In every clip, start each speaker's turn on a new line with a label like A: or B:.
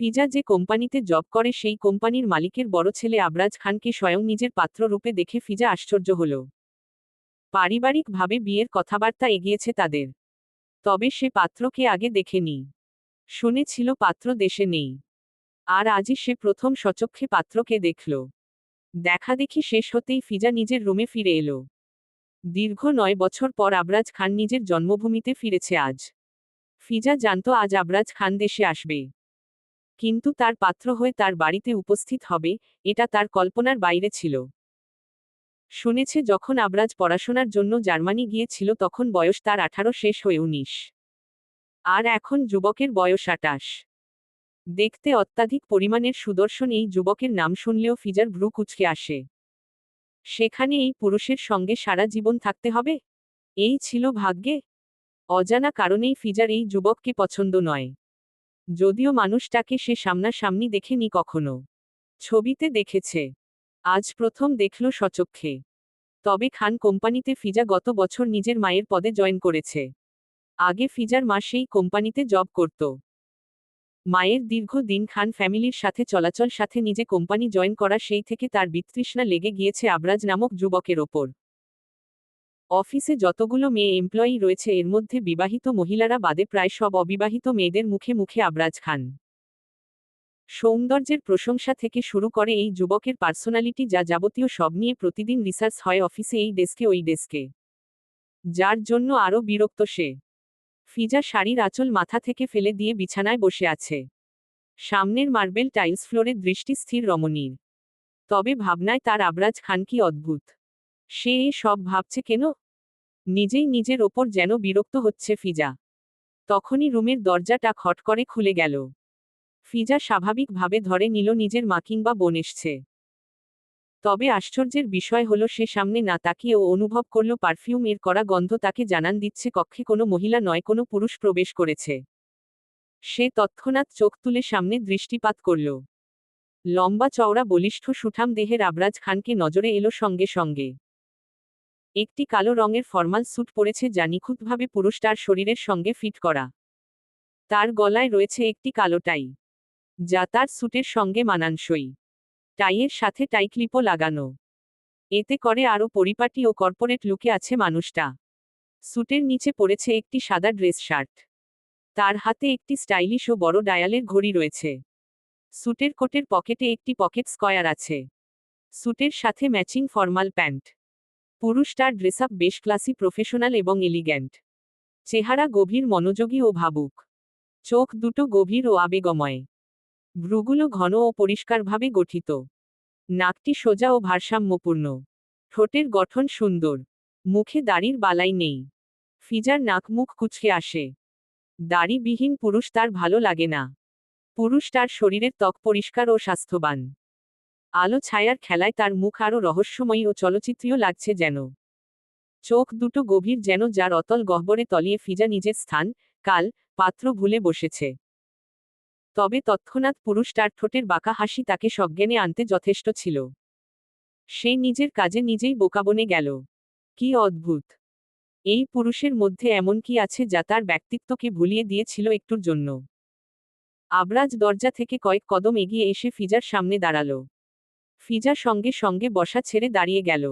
A: ফিজা যে কোম্পানিতে জব করে সেই কোম্পানির মালিকের বড় ছেলে আবরাজ খানকে স্বয়ং নিজের পাত্র রূপে দেখে ফিজা আশ্চর্য হল। পারিবারিকভাবে বিয়ের কথাবার্তা এগিয়েছে তাদের। তবে সে পাত্রকে আগে দেখেনি। শুনেছিল, পাত্র দেশে নেই। আর আজই সে প্রথম সচক্ষে পাত্রকে দেখল। দেখা দেখি শেষ হতেই ফিজা নিজের রুমে ফিরে এলো। দীর্ঘ নয় বছর পর আবরাজ খান নিজের জন্মভূমিতে ফিরেছে আজ। ফিজা জানত, আজ আবরাজ খান দেশে আসবে। কিন্তু তার পাত্র হয়ে তার বাড়িতে উপস্থিত হবে, এটা তার কল্পনার বাইরে ছিল। শুনেছে যখন আবরাজ পড়াশোনার জন্য জার্মানি গিয়েছিল তখন বয়স তার আঠারো, শেষ হয়ে উনিশ। আর এখন যুবকের বয়স আটাশ। দেখতে অত্যাধিক পরিমাণের সুদর্শন এই যুবকের নাম শুনলেও ফিজার ভ্রু কুচকে আসে। সেখানে এই পুরুষের সঙ্গে সারা জীবন থাকতে হবে? এই ছিল ভাগ্যে? অজানা কারণেই ফিজার এই যুবককে পছন্দ নয়। যদিও মানুষটাকে সে সামনাসামনি দেখেনি কখনো। ছবিতে দেখেছে। আজ প্রথম দেখল সচক্ষে। তবে খান কোম্পানিতে ফিজা গত বছর নিজের মায়ের পদে জয়েন করেছে। আগে ফিজার মা সেই কোম্পানিতে জব করত। মায়ের দীর্ঘ দিন খান ফ্যামিলির সাথে চলাচল, সাথে নিজে কোম্পানি জয়েন করা, সেই থেকে তার বিতৃষ্ণা লেগে গিয়েছে আবরাজ নামক যুবকের ওপর। অফিসে যতগুলো মেয়ে এমপ্লয়ি রয়েছে, এর মধ্যে বিবাহিত মহিলারা বাদে প্রায় সব অবিবাহিত মেয়েদের মুখে মুখে আবরাজ খান। সৌন্দর্যের প্রশংসা থেকে শুরু করে এই যুবকের পার্সোনালিটি যা যাবতীয় সব নিয়ে প্রতিদিন রিসার্চ হয় অফিসে এই ডেস্কে ওই ডেস্কে। যার জন্য আরও বিরক্ত সে। ফিজা শাড়ির আঁচল মাথা থেকে ফেলে দিয়ে বিছানায় বসে আছে। সামনের মার্বেল টাইলস ফ্লোরে দৃষ্টি স্থির রমণীর। তবে ভাবনায় তার আবরাজ খান কি অদ্ভুত। সে এ সব ভাবছে কেন? নিজেই নিজের ওপর যেন বিরক্ত হচ্ছে ফিজা। তখনই রুমের দরজাটা খট করে খুলে গেল। ফিজা স্বাভাবিকভাবে ধরে নিল নিজের মা কিংবা বোন এসছে। তবে আশ্চর্যের বিষয় হলো সে সামনে না তাকিয়ে ও অনুভব করল পারফিউম এর করা গন্ধ তাকে জানান দিচ্ছে কক্ষে কোনো মহিলা নয়, কোনো পুরুষ প্রবেশ করেছে। সে তৎক্ষণাৎ চোখ তুলে সামনে দৃষ্টিপাত করল। লম্বা চওড়া বলিষ্ঠ সুঠাম দেহের আবরাজ খানকে নজরে এলো সঙ্গে সঙ্গে। একটি কালো রঙের ফর্মাল স্যুট পরেছে যা নিখুঁতভাবে পুরুষ তার শরীরের সঙ্গে ফিট করা। তার গলায় রয়েছে একটি কালো টাই, যা তার স্যুটের সঙ্গে মানানসই। টাইয়ের সাথে টাই ক্লিপও লাগানো। এতে করে আরও পরিপাটি ও কর্পোরেট লুকে আছে মানুষটা। স্যুটের নিচে পড়েছে একটি সাদা ড্রেস শার্ট। তার হাতে একটি স্টাইলিশ ও বড় ডায়ালের ঘড়ি রয়েছে। স্যুটের কোটের পকেটে একটি পকেট স্কয়ার আছে। স্যুটের সাথে ম্যাচিং ফর্মাল প্যান্ট। পুরুষটার ড্রেসআপ বেশ ক্লাসি প্রফেশনাল এবং এলিগ্যান্ট চেহারা গভীর, মনোযোগী ও ভাবুক। চোখ দুটো গভীর ও আবেগময়। ভ্রুগুলো ঘন ও পরিষ্কারভাবে গঠিত। নাকটি সোজা ও ভারসাম্যপূর্ণ। ঠোঁটের গঠন সুন্দর। মুখে দাড়ির বালাই নেই। ফিজার নাক মুখ কুচকে আসে। দাড়িবিহীন পুরুষ তার ভালো লাগে না। পুরুষ তার শরীরের ত্বক পরিষ্কার ও স্বাস্থ্যবান। আলো ছায়ার খেলায় তার মুখ আরও রহস্যময়ী ও চলচ্চিত্রীয় লাগছে যেন। চোখ দুটো গভীর যেন যার অতল গহ্বরে তলিয়ে ফিজা নিজের স্থান, কাল, পাত্র ভুলে বসেছে। তবে তৎক্ষণাৎ পুরুষ তার ঠোঁটের বাঁকা হাসি তাকে সজ্ঞানে আনতে যথেষ্ট ছিল। সে নিজের কাজে নিজেই বোকাবনে গেল। কি অদ্ভুত! এই পুরুষের মধ্যে এমন কি আছে যা তার ব্যক্তিত্বকে ভুলিয়ে দিয়েছিল একটুর জন্য? আবরাজ দরজা থেকে কয়েক কদম এগিয়ে এসে ফিজার সামনে দাঁড়াল। ফিজা সঙ্গে সঙ্গে বসা ছেড়ে দাঁড়িয়ে গেল।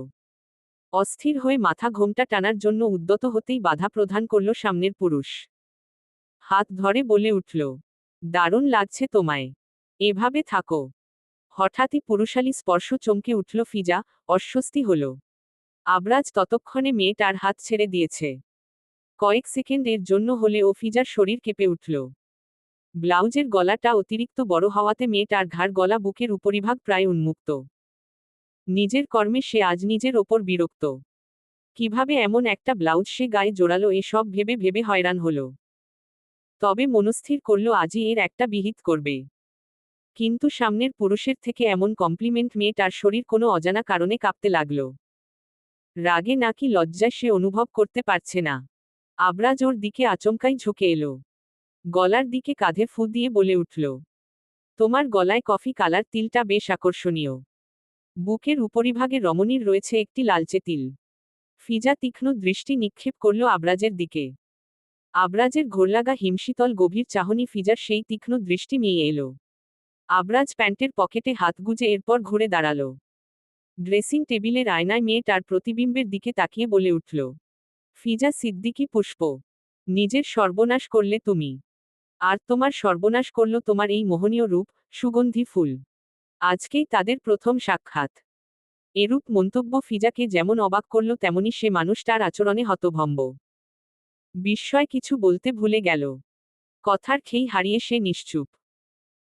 A: অস্থির হয়ে মাথা ঘোমটা টানার জন্য উদ্যত হতেই বাধা প্রদান করল সামনের পুরুষ। হাত ধরে বলে উঠল, দারুণ লাগছে তোমায়। এভাবে থাকো। হঠাৎই পুরুষালী স্পর্শ চমকে উঠল ফিজা, অস্বস্তি হল। আবরাজ ততক্ষণে মেয়েটার হাত ছেড়ে দিয়েছে। কয়েক সেকেন্ডের জন্য হলে ও ফিজার শরীর কেঁপে উঠল। ব্লাউজের গলাটা অতিরিক্ত বড় হওয়াতে মেয়েটার ঘাড় গলা বুকের উপরিভাগ প্রায় উন্মুক্ত। নিজের কর্মে সে আজ নিজের ওপর বিরক্ত। কীভাবে এমন একটা ব্লাউজ সে গায়ে জোড়ালো এসব ভেবে ভেবে হয়রান হলো। তবে মনস্থির করল আজই এর একটা বিহিত করবে। কিন্তু সামনের পুরুষের থেকে এমন কমপ্লিমেন্ট মেয়ে তার শরীর কোনো অজানা কারণে কাঁপতে লাগল। রাগে নাকি লজ্জায় সে অনুভব করতে পারছে না। আবরাজ ওর দিকে আচমকাই ঝুঁকে এলো। গলার দিকে কাঁধে ফু দিয়ে বলে উঠল, তোমার গলায় কফি কালার তিলটা বেশ আকর্ষণীয়। বুকের উপরিভাগে রমণীর রয়েছে একটি লালচে তিল ফিজা তীক্ষ্ণ দৃষ্টি নিক্ষেপ করল আবরাজের দিকে। আবরাজের ঘোরলাগা হিমশীতল গভীর চাহনি ফিজার সেই তীক্ষ্ণ দৃষ্টি নিয়ে এলো। আবরাজ প্যান্টের পকেটে হাত গুজে এরপর ঘুরে দাঁড়াল। ড্রেসিং টেবিলের আয়নায় মেয়ে তার প্রতিবিম্বের দিকে তাকিয়ে বলে উঠল, ফিজা সিদ্দিকি পুষ্প, নিজের সর্বনাশ করলে তুমি। আর তোমার সর্বনাশ করল তোমার এই মোহনীয় রূপ, সুগন্ধি ফুল। আজকেই তাদের প্রথম সাক্ষাৎ। এরূপ মন্তব্য ফিজাকে যেমন অবাক করল, তেমনি সে মানুষটার আচরণে হতভম্ব। বিস্ময় কিছু বলতে ভুলে গেল। কথার খেই হারিয়ে সে নিশ্চুপ।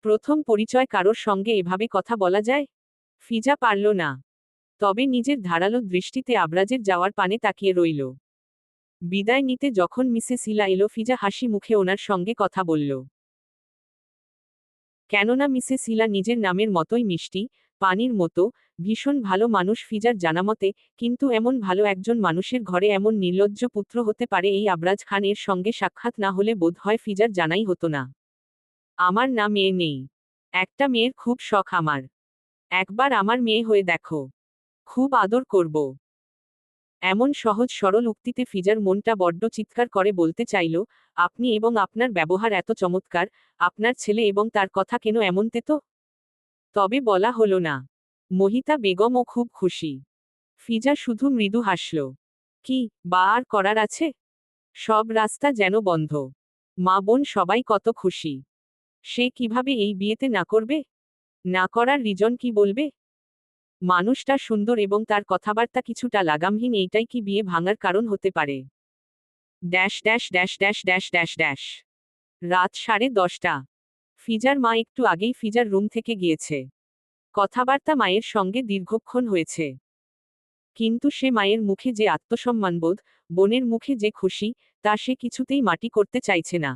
A: প্রথম পরিচয় কারোর সঙ্গে এভাবে কথা বলা যায়? ফিজা পারল না। তবে নিজের ধারালো দৃষ্টিতে আবরাজের যাওয়ার পানে তাকিয়ে রইল। বিদায় নিতে যখন মিসেস ইলা এলো, ফিজা হাসি মুখে ওনার সঙ্গে কথা বলল। কেননা মিসেস ইলা নিজের নামের মতোই মিষ্টি, পানির মতো, ভীষণ ভালো মানুষ ফিজার জানামতে, কিন্তু এমন ভালো একজন মানুষের ঘরে এমন নির্লজ্জ পুত্র হতে পারে এই আবরাজ খান এর সঙ্গে সাক্ষাৎ না হলে বোধ হয় ফিজার জানাই হতো না। আমার না মেয়ে নেই। একটা মেয়ের খুব শখ আমার। একবার আমার মেয়ে হয়ে দেখো। খুব আদর করব। এমন সহজ সরল উক্তিতে ফিজার মনটা বড্ড চিৎকার করে বলতে চাইল, আপনি এবং আপনার ব্যবহার এত চমৎকার, আপনার ছেলে এবং তার কথা কেন এমন তেতো তবে বলা হলো না। মহিতা বেগমও খুব খুশি। ফিজা শুধু মৃদু হাসল, কি, বা আর করার আছে? সব রাস্তা যেন বন্ধ। মা বোন সবাই কত খুশি। সে কীভাবে এই বিয়েতে না করবে? না করার রিজন কি বলবে? মানুষটা সুন্দর এবং তার কথাবার্তা কিছুটা লাগামহীন এইটাই কি বিয়ে ভাঙার কারণ হতে পারে? Dash dash dash dash dash dash dash. রাত সাড়ে দশটা। ফিজার মা একটু আগেই ফিজার রুম থেকে গিয়েছে। কথাবার্তা মায়ের সঙ্গে দীর্ঘক্ষণ হয়েছে। কিন্তু সে মায়ের মুখে যে আত্মসম্মানবোধ বোনের মুখে যে খুশি, তা সে কিছুতেই মাটি করতে চাইছে না।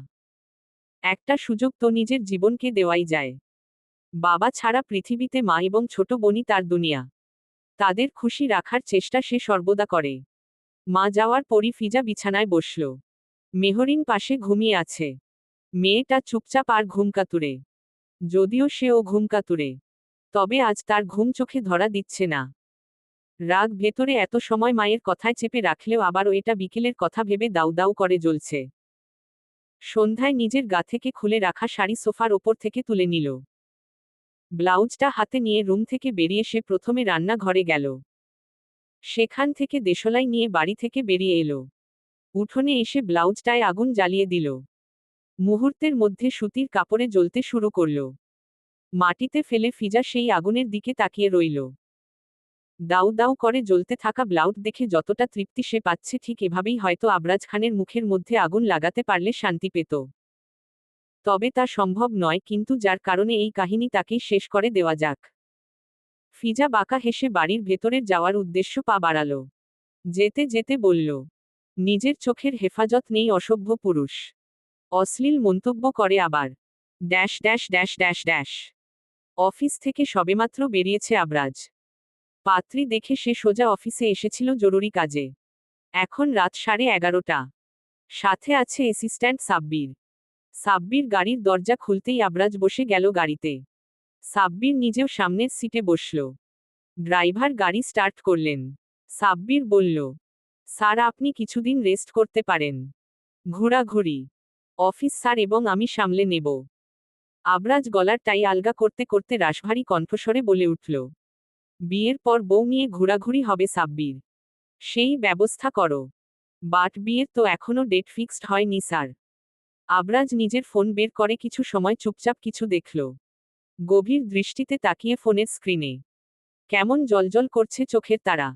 A: একটা সুযোগ তো নিজের জীবনকে দেওয়াই যায়। বাবা ছাড়া পৃথিবীতে মা এবং ছোট বোনই তার দুনিয়া। তাদের খুশি রাখার চেষ্টা সে সর্বদা করে। মা যাওয়ার পরই ফিজা বিছানায় বসল। মেহরিন পাশে ঘুমিয়ে আছে। মেয়েটা চুপচাপ আর ঘুমকাতুরে যদিও সেও ঘুমকাতুরে তবে আজ তার ঘুম চোখে ধরা দিচ্ছে না। রাগ ভেতরে এত সময় মায়ের কথায় চেপে রাখলেও আবারও এটা বিকেলের কথা ভেবে দাউ দাউ করে জ্বলছে। সন্ধ্যায় নিজের গা থেকে খুলে রাখা শাড়ি সোফার ওপর থেকে তুলে নিল। ব্লাউজটা হাতে নিয়ে রুম থেকে বেরিয়ে সে প্রথমে রান্নাঘরে গেল। সেখান থেকে দেশলাই নিয়ে বাড়ি থেকে বেরিয়ে এলো। উঠোনে এসে ব্লাউজটায় আগুন জ্বালিয়ে দিল। মুহূর্তের মধ্যে সুতির কাপড়ে জ্বলতে শুরু করল। মাটিতে ফেলে ফিজা সেই আগুনের দিকে তাকিয়ে রইল। দাউ দাউ করে জ্বলতে থাকা ব্লাউজ দেখে যতটা তৃপ্তি সে পাচ্ছে ঠিক এভাবেই হয়তো আবরাজ খানের মুখের মধ্যে আগুন লাগাতে পারলে শান্তি পেত। তবে তা সম্ভব নয়, কিন্তু যার কারণে এই কাহিনী তাকেই শেষ করে দেওয়া যাক। ফিজা বাঁকা হেসে বাড়ির ভেতরের যাওয়ার উদ্দেশ্য পা বাড়াল। যেতে যেতে বলল, নিজের চোখের হেফাজত নেই, অসভ্য পুরুষ। অশ্লীল মন্তব্য করে আবার। Dash dash dash dash dash. Office থেকে সবেমাত্র বেরিয়েছে আবরাজ। পাত্রী দেখে সে সোজা অফিসে এসেছিল জরুরি কাজে। এখন রাত সাড়ে এগারোটা। সাথে আছে অ্যাসিস্ট্যান্ট সাব্বির। সাব্বির গাড়ির দরজা খুলতেই আবরাজ বসে গেল গাড়িতে। সাব্বির নিজেও সামনের সিটে বসল। ড্রাইভার গাড়ি স্টার্ট করলেন। সাব্বির বলল, স্যার, আপনি কিছুদিন রেস্ট করতে পারেন। ঘোরাঘুরি। অফিস, স্যার, এবং আমি সামলে নেব। আবরাজ গলার টাই আলগা করতে করতে রাশভারী কণ্ঠস্বরে বলে উঠল, বিয়ের পর বউ নিয়ে ঘোরাঘুরি হবে সাব্বির। সেই ব্যবস্থা করো। বাট বিয়ের তো এখনও ডেট ফিক্সড হয়নি, স্যার। আবরাজ নিজের ফোন বের করে কিছু সময় চুপচাপ কিছু দেখল। গভীর দৃষ্টিতে তাকিয়ে ফোনের স্ক্রিনে। কেমন জলজল করছে চোখের তারা।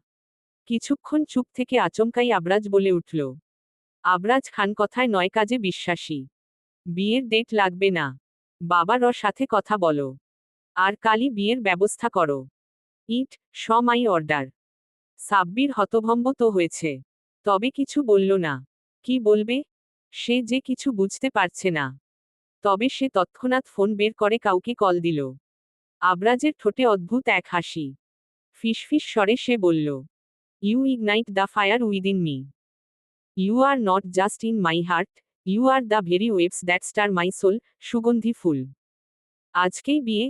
A: কিছুক্ষণ চুপ থেকে আচমকাই আবরাজ বলে উঠল, আবরাজ খান কথায় নয় কাজে বিশ্বাসী। বিয়ের ডেট লাগবে না। বাবার ওর সাথে কথা বলো। আর কালই বিয়ের ব্যবস্থা করো। ইট সমাই অর্ডার। সাব্বির হতভম্ব তো হয়েছে। তবে কিছু বলল না। কি বলবে? সে যে কিছু বুঝতে পারছে না। তবে সে তৎক্ষণাৎ ফোন বের করে কাউকে কল দিল। আবরাজের ঠোঁটে অদ্ভুত এক হাসি। ফিসফিস স্বরে সে বলল you ignite the fire within me you are not just in my heart you are the very waves that stir my soul সুগন্ধি ফুল। আজকেই বিয়ে,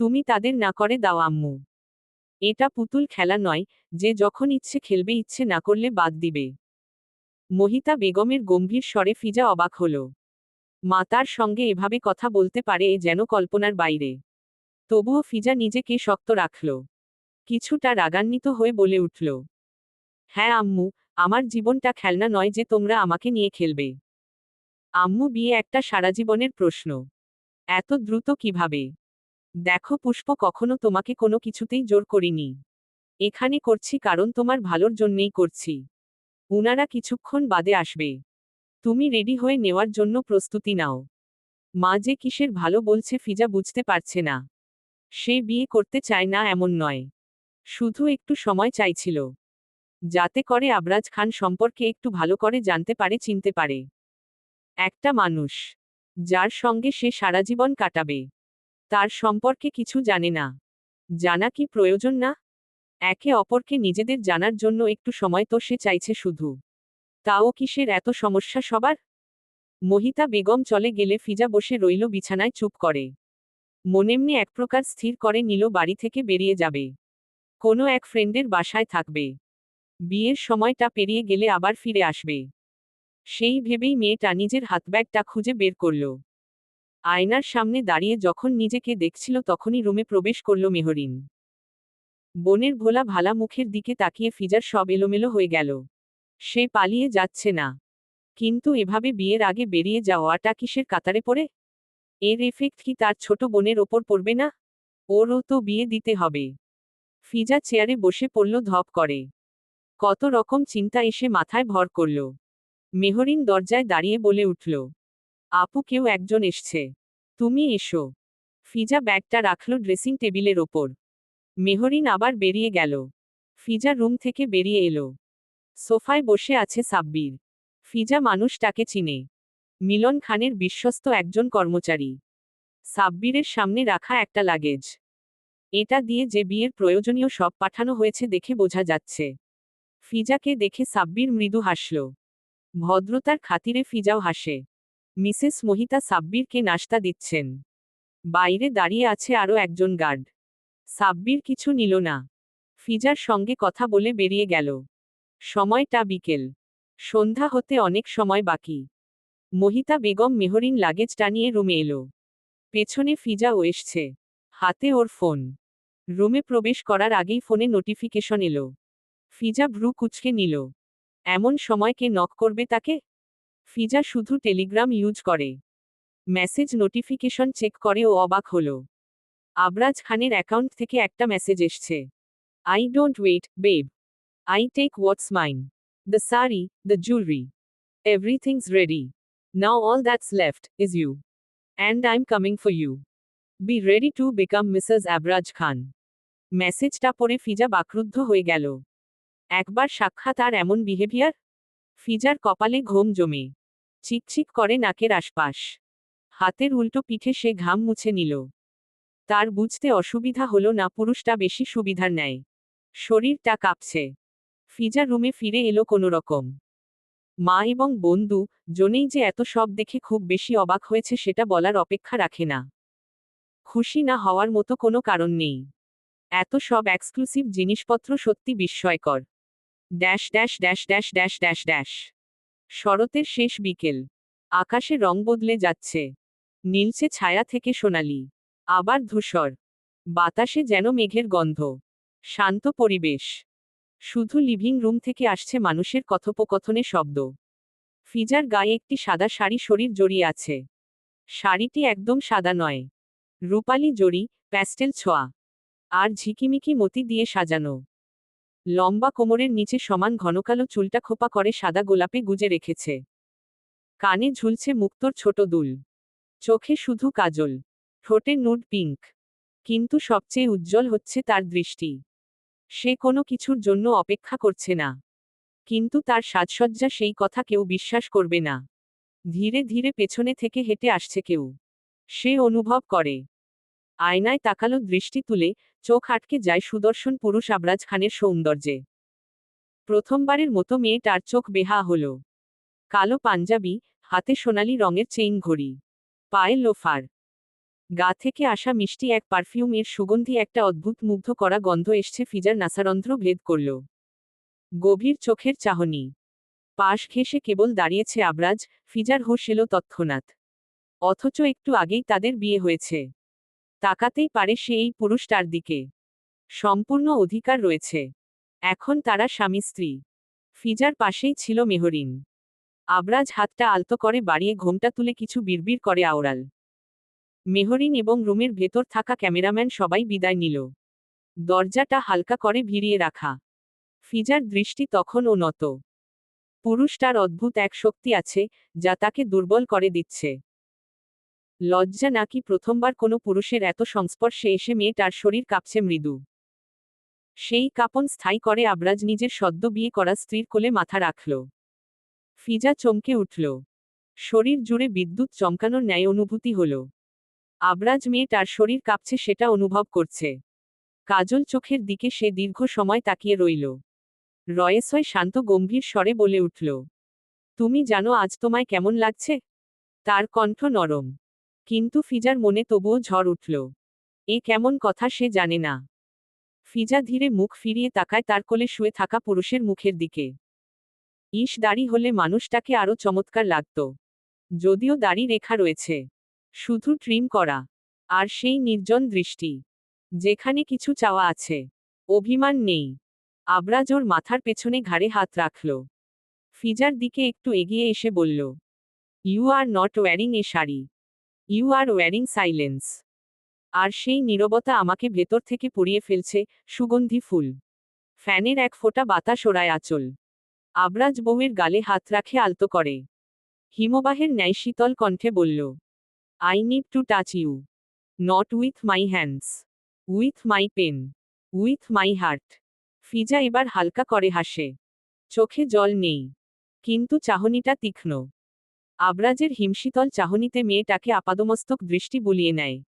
A: তুমি তাদের না করে দাও আম্মু। এটা পুতুল খেলা নয়, যে যখন ইচ্ছে খেলবে, ইচ্ছে না করলে বাদ দিবে। মহিতা বেগমের গম্ভীর স্বরে ফিজা অবাক হল। মাতার সঙ্গে এভাবে কথা বলতে পারে এ যেন কল্পনার বাইরে। তবুও ফিজা নিজেকে শক্ত রাখল। কিছুটা রাগান্বিত হয়ে বলে উঠল হ্যাঁ আম্মু, আমার জীবনটা খেলনা নয় যে তোমরা আমাকে নিয়ে খেলবে। আম্মু বিয়ে একটা সারা জীবনের প্রশ্ন। এত দ্রুত কীভাবে? দেখো পুষ্প কখনো তোমাকে কোনো কিছুতেই জোর করিনি। এখানে করছি কারণ তোমার ভালোর জন্যেই করছি। উনারা কিছুক্ষণ বাদে আসবে। তুমি রেডি হয়ে নেওয়ার জন্য প্রস্তুতি নাও। মা যে কিসের ভালো বলছে ফিজা বুঝতে পারছে না। সে বিয়ে করতে চায় না এমন নয়। শুধু একটু সময় চাইছিল। যাতে করে আবরাজ খান সম্পর্কে একটু ভালো করে জানতে পারে, চিনতে পারে। একটা মানুষ, যার সঙ্গে সে সারা জীবন কাটাবে। তার সম্পর্কে কিছু জানে না। জানা কি প্রয়োজন না? একে অপরকে নিজেদের জানার জন্য একটু সময় তো সে চাইছে শুধু। তাও কিসের এত সমস্যা সবার? মহিতা বেগম চলে গেলে ফিজা বসে রইল বিছানায় চুপ করে। মনেমনি এক প্রকার স্থির করে নিল বাড়ি থেকে বেরিয়ে যাবে। কোনো এক ফ্রেন্ডের বাসায় থাকবে। বিয়ের সময়টা পেরিয়ে গেলে আবার ফিরে আসবে। সেই ভেবেই মেয়েটা নিজের হাতব্যাগটা খুঁজে বের করল। আয়নার সামনে দাঁড়িয়ে যখন নিজেকে দেখছিল তখনই রুমে প্রবেশ করল মেহরিন। বনের ভোলা ভালা মুখের দিকে তাকিয়ে ফিজার সব এলোমেলো হয়ে গেল। সে পালিয়ে যাচ্ছে না। কিন্তু এভাবে বিয়ের আগে বেরিয়ে যাওয়াটা কিসের কাতারে পড়ে? এর এফেক্ট কি তার ছোট বোনের ওপর পড়বে না? ওরও তো বিয়ে দিতে হবে। ফিজা চেয়ারে বসে পড়ল, ধপ করে। কত রকম চিন্তা এসে মাথায় ভর করল। মেহরিন দরজায় দাঁড়িয়ে বলে উঠল, আপু, কেউ একজন এসছে। তুমি এসো। ফিজা ব্যাগটা রাখল ড্রেসিং টেবিলের ওপর। মেহরিন আবার বেরিয়ে গেল। ফিজা রুম থেকে বেরিয়ে এলো। সোফায় বসে আছে সাব্বির। ফিজা মানুষটাকে চিনে। মিলন খানের বিশ্বস্ত একজন কর্মচারী। সাব্বিরের সামনে রাখা একটা লাগেজ। এটা দিয়ে যে বিয়ের প্রয়োজনীয় সব পাঠানো হয়েছে দেখে বোঝা যাচ্ছে। ফিজাকে দেখে সাব্বির মৃদু হাসল। ভদ্রতার খাতিরে ফিজাও হাসে। মিসেস মহিতা সাব্বিরকে নাস্তা দিচ্ছেন। বাইরে দাঁড়িয়ে আছে আরও একজন গার্ড। সাব্বির কিছু নিল না। ফিজার সঙ্গে কথা বলে বেরিয়ে গেল। সময়টা বিকেল। সন্ধ্যা হতে অনেক সময় বাকি। মহিতা বেগম মেহরিন লাগেজ টানিয়ে রুমে এলো। পেছনে ফিজাও এসছে। হাতে ওর ফোন। রুমে প্রবেশ করার আগেই ফোনে নোটিফিকেশন এলো। ফিজা ভ্রু কুচকে নিল। এমন সময় কে নক করবে তাকে? ফিজা শুধু টেলিগ্রাম ইউজ করে। মেসেজ নোটিফিকেশন চেক করে ও অবাক হলো। আবরাজ খানের অ্যাকাউন্ট থেকে একটা মেসেজ এসছে। I don't wait babe I take what's mine the sari the jewellery everything's ready now all that's left is you and I am coming for you be ready to become Mrs Abraj Khan মেসেজটা পড়ে ফিজা বাকরুদ্ধ হয়ে গেল। একবার সাক্ষাৎ আর এমন behaviour ফিজার কপালে ঘোম জমে। চিকচিক করে নাকের আশপাশ। হাতের উল্টো পিঠে সে ঘাম মুছে নিল। তার বুঝতে অসুবিধা হলো না, পুরুষটা বেশি সুবিধার নেয় শরীরটা কাঁপছে। ফিজা রুমে ফিরে এলো কোনো রকম মা এবং বন্ধু, জনেই যে এত সব দেখে খুব বেশি অবাক হয়েছে সেটা বলার অপেক্ষা রাখে না। খুশি না হওয়ার মতো কোনো কারণ নেই। এত সব এক্সক্লুসিভ জিনিসপত্র সত্যি বিস্ময়কর। Dash dash dash dash dash dash dash. শরতের শেষ বিকেল। আকাশে রং বদলে যাচ্ছে। নীলছে ছায়া থেকে সোনালি। আবার ধূসর। বাতাসে যেন মেঘের গন্ধ। শান্ত পরিবেশ। শুধু লিভিং রুম থেকে আসছে মানুষের কথোপকথনে শব্দ। ফিজার গায়ে একটি সাদা শাড়ি শরীর জড়িয়ে আছে। শাড়িটি একদম সাদা নয়। রূপালি জড়ি, প্যাস্টেল ছোঁয়া। আর ঝিকিমিকি মতি দিয়ে সাজানো। লম্বা কোমরের নিচে সমান ঘনকালো চুলটা খোপা করে সাদা গোলাপে গুজে রেখেছে। কানে ঝুলছে মুক্তোর ছোট দুল। চোখে শুধু কাজল। ঠোঁটে নুড পিঙ্ক। কিন্তু সবচেয়ে উজ্জ্বল হচ্ছে তার দৃষ্টি। সে কোনো কিছুর জন্য অপেক্ষা করছে না। কিন্তু তার সাজসজ্জা সেই কথা কেউ বিশ্বাস করবে না। ধীরে ধীরে পেছনে থেকে হেঁটে আসছে কেউ। সে অনুভব করে। আয়নায় তাকালো দৃষ্টি তুলে, চোখ আটকে যায় সুদর্শন পুরুষ আবরাজ খানের সৌন্দর্যে। প্রথমবারের মতো মেয়েটার চোখ বেহা হল। কালো পাঞ্জাবি, হাতে সোনালি রঙের চেইন ঘড়ি। পায়ে লোফার। গা থেকে আসা মিষ্টি এক পারফিউমের সুগন্ধি একটা অদ্ভুত মুগ্ধ করা গন্ধ এসছে ফিজার নাসারন্ধ্র ভেদ করল। গভীর চোখের চাহনি। পাশ ঘেসে কেবল দাঁড়িয়েছে আবরাজ, ফিজার হোশ এলো তৎক্ষণাৎ। অথচ একটু আগেই তাদের বিয়ে হয়েছে। তাকাতেই পারে সে এই পুরুষটার দিকে। সম্পূর্ণ অধিকার রয়েছে। এখন তারা স্বামী স্ত্রী। ফিজার পাশেই ছিল মেহরিন। আবরাজ হাতটা আলতো করে বাড়িয়ে ঘোমটা তুলে কিছু বিড়বিড় করে আওড়াল। মেহরিন এবং রুমের ভেতর থাকা ক্যামেরাম্যান সবাই বিদায় নিল। দরজাটা হালকা করে ভিড়িয়ে রাখা। ফিজার দৃষ্টি তখন ও নত পুরুষটার অদ্ভুত এক শক্তি আছে, যা তাকে দুর্বল করে দিচ্ছে। লজ্জা নাকি প্রথমবার কোনো পুরুষের এত সংস্পর্শে এসে মেয়েটার শরীর কাঁপছে মৃদু। সেই কাপন স্থায়ী করে আবরাজ নিজের সদ্য বিয়ে করা স্ত্রীর কোলে মাথা রাখল। ফিজা চমকে উঠল। শরীর জুড়ে বিদ্যুৎ চমকানোর ন্যায় অনুভূতি হল। আবরাজ মেয়ে তার শরীর কাঁপছে সেটা অনুভব করছে। কাজল চোখের দিকে সে দীর্ঘ সময় তাকিয়ে রইল। রয়েসয় শান্ত গম্ভীর স্বরে বলে উঠল, তুমি জানো আজ তোমায় কেমন লাগছে? তার কণ্ঠ নরম, কিন্তু ফিজার মনে তবুও ঝড় উঠল। এ কেমন কথা সে জানে না। ফিজা ধীরে মুখ ফিরিয়ে তাকায় তার কোলে শুয়ে থাকা পুরুষের মুখের দিকে। ইস দাড়ি হলে মানুষটাকে আরও চমৎকার লাগত। যদিও দাড়ি রেখা রয়েছে। শুধু ট্রিম করা, আর সেই নির্জন দৃষ্টি, যেখানে কিছু চাওয়া আছে। অভিমান নেই। আবরাজ ওর মাথার পেছনে ঘাড়ে হাত রাখল। ফিজার দিকে একটু এগিয়ে এসে বলল you are not wearing a sari you are wearing silence আর সেই নীরবতা আমাকে ভেতর থেকে পুড়িয়ে ফেলছে সুগন্ধি ফুল। ফ্যানের এক ফোঁটা বাতাস ওড়ায় আচল। আবরাজ বউয়ের গালে হাত রাখে আলতো করে। হিমবাহের ন্যায় শীতল কণ্ঠে বলল I need to touch you not with my hands with my pen with my heart Fiza এবার হালকা করে হাসে। চোখে জল নেই। কিন্তু চাহনিটা তীক্ষ্ণ। আবরাজের হিমশীতল চাহনিতে মেয়েটাকে আপাদমস্তক দৃষ্টি বুলিয়ে নেয়।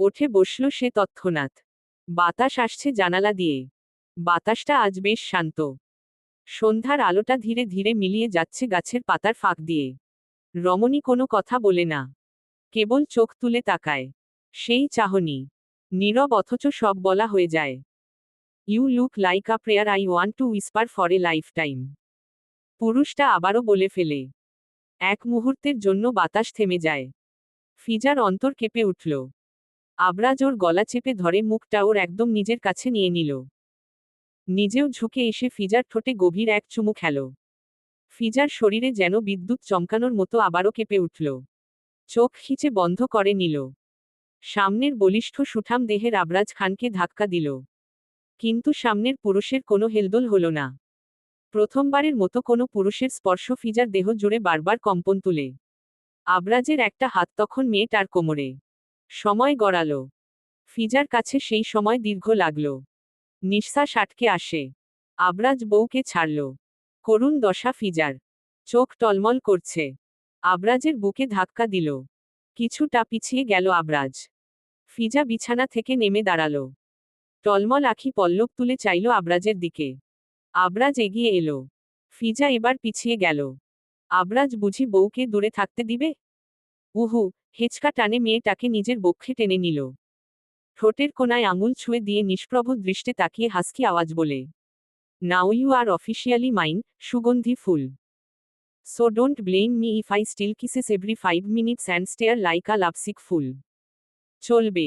A: ওঠে বসল সে তৎক্ষণাৎ। বাতাস আসছে জানালা দিয়ে। বাতাসটা আজ বেশ শান্ত। সন্ধ্যার আলোটা ধীরে ধীরে মিলিয়ে যাচ্ছে গাছের পাতার ফাঁক দিয়ে। রমণী কোনো কথা বলে না। কেবল চোখ তুলে তাকায়। সেই চাহনি। নীরব অথচ সব বলা হয়ে যায়। You look like a prayer, I want to whisper for a lifetime পুরুষটা আবারও বলে ফেলে। এক মুহূর্তের জন্য বাতাস থেমে যায়। ফিজার অন্তর কেঁপে উঠল। আবরাজ ওর গলা চেপে ধরে মুখটা ওর একদম নিজের কাছে নিয়ে নিল। নিজেও ঝুঁকে এসে ফিজার ঠোঁটে গভীর এক চুমু খেল। ফিজার শরীরে যেন বিদ্যুৎ চমকানোর মতো আবারও কেঁপে উঠল। চোখ খিচে বন্ধ করে নিল। সামনের বলিষ্ঠ সুঠাম দেহের আবরাজ খানকে ধাক্কা দিল। কিন্তু সামনের পুরুষের কোনো হেলদোল হল না। প্রথমবারের মতো কোনো পুরুষের স্পর্শ ফিজার দেহ জুড়ে বারবার কম্পন তুলে। আবরাজের একটা হাত তখন মেয়েটার কোমরে। সময় গড়াল। ফিজার কাছে সেই সময় দীর্ঘ লাগল। নিঃশ্বাস আটকে আসে। আবরাজ বউকে ছাড়ল। করুণ দশা ফিজার। চোখ টলমল করছে। আবরাজের বুকে ধাক্কা দিল। কিছুটা পিছিয়ে গেল আবরাজ। ফিজা বিছানা থেকে নেমে দাঁড়াল। টলমল আখি পল্লব তুলে চাইল আবরাজের দিকে। আবরাজ এগিয়ে এলো। ফিজা এবার পিছিয়ে গেল। আবরাজ বুঝি বউকে দূরে থাকতে দিবে? উহু, হেঁচকা টানে মেয়েটাকে নিজের বক্ষে টেনে নিল। ঠোঁটের কোনায় আঙুল ছুঁয়ে দিয়ে নিষ্প্রভ দৃষ্টে তাকিয়ে হাসকি আওয়াজ বলে now you are officially mine সুগন্ধি ফুল। So don't blame me if I still kisses every five minutes and stare like a lovesick fool চলবে